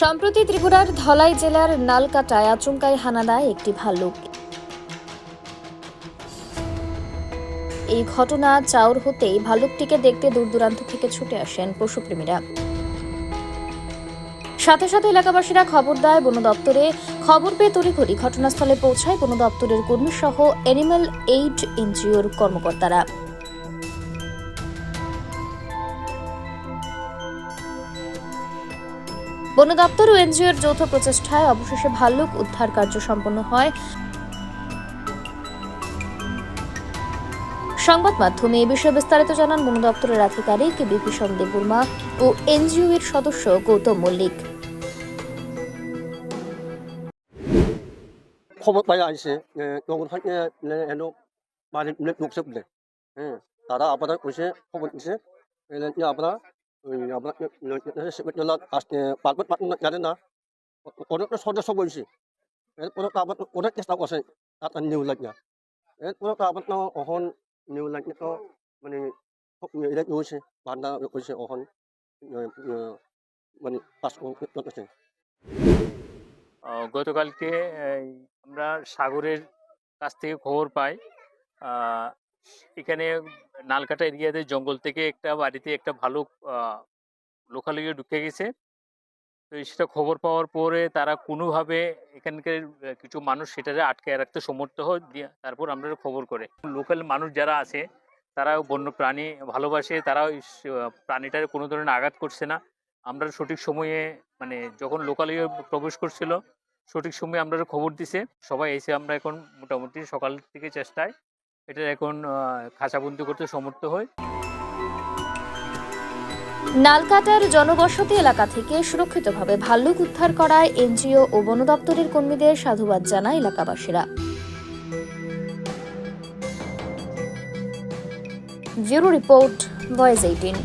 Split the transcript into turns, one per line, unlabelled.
সম্প্রতি ত্রিপুরার ধলাই জেলার নালকাটায় আচমকায় হানা দেয় একটি ভাল্লুক। এই ঘটনা চাউর হতেই ভাল্লুকটিকে দেখতে দূর দূরান্ত থেকে ছুটে আসেন পশুপ্রেমীরা। সাথে সাথে এলাকাবাসীরা খবর দেয়, বন দপ্তরে খবর পেয়ে তড়িঘড়ি ঘটনাস্থলে পৌঁছায় বন দপ্তরের কর্মী সহ অ্যানিম্যাল এইড এনজিওর কর্মকর্তারা। বন দপ্তর ও এনজিওর যৌথ প্রচেষ্টায় অবশেষে ভাল্লুক উদ্ধার কার্য সম্পন্ন হয়। সংবাদ মাধ্যমে এ বিষয়ে বিস্তারিত জানান বন দপ্তরের আধিকারিক বিভীষণ দেববর্মা ও এনজিও এর সদস্য গৌতম মল্লিক।
খবর পাই আইসে তখন থাকে এলো মানে লোকসে বলে হ্যাঁ তারা আপনার কইসে খবর দিছে আপনারা পারবেন পারবেন জানেন না? অনেকটা সদস্য বলছি। অনেক চেষ্টা করছে তার নিউ না অহন নিউ তো মানে এটা হয়েছে বান্ধা হয়েছে অহন মানে পাস করতেছে।
আহ, গতকালকে আমরা সাগরের কাছ থেকে খবর পাই। এখানে নালকাটা এরিয়াতে জঙ্গল থেকে একটা বাড়িতে একটা ভালুক লোকালিয়ে ঢুকে গেছে। তো সেটা খবর পাওয়ার পরে তারা কোনোভাবে এখানকার কিছু মানুষ সেটারে আটকে রাখতে সমর্থ হয়, দিয়ে তারপর আমরা খবর করে। লোকাল মানুষ যারা আছে তারা বন্য প্রাণী ভালোবাসে তারা প্রাণীটার কোনো ধরনের আঘাত করছে না। আমরা সঠিক সময়ে মানে যখন লোকালিয়ে প্রবেশ করছিল, সঠিক সময়ে আমরা খবর দিছে। সবাই এসে আমরা এখন মোটামুটি সকাল থেকে চেষ্টায় এটা এখন খাঁচাবন্দি করতে সমর্থ হয়।
নালকাটার জনবসতি এলাকা থেকে সুরক্ষিতভাবে ভাল্লুক উদ্ধার করায় এনজিও ও বন দপ্তরের কর্মীদের সাধুবাদ জানায় এলাকাবাসীরা। Bureau report voice eighteen.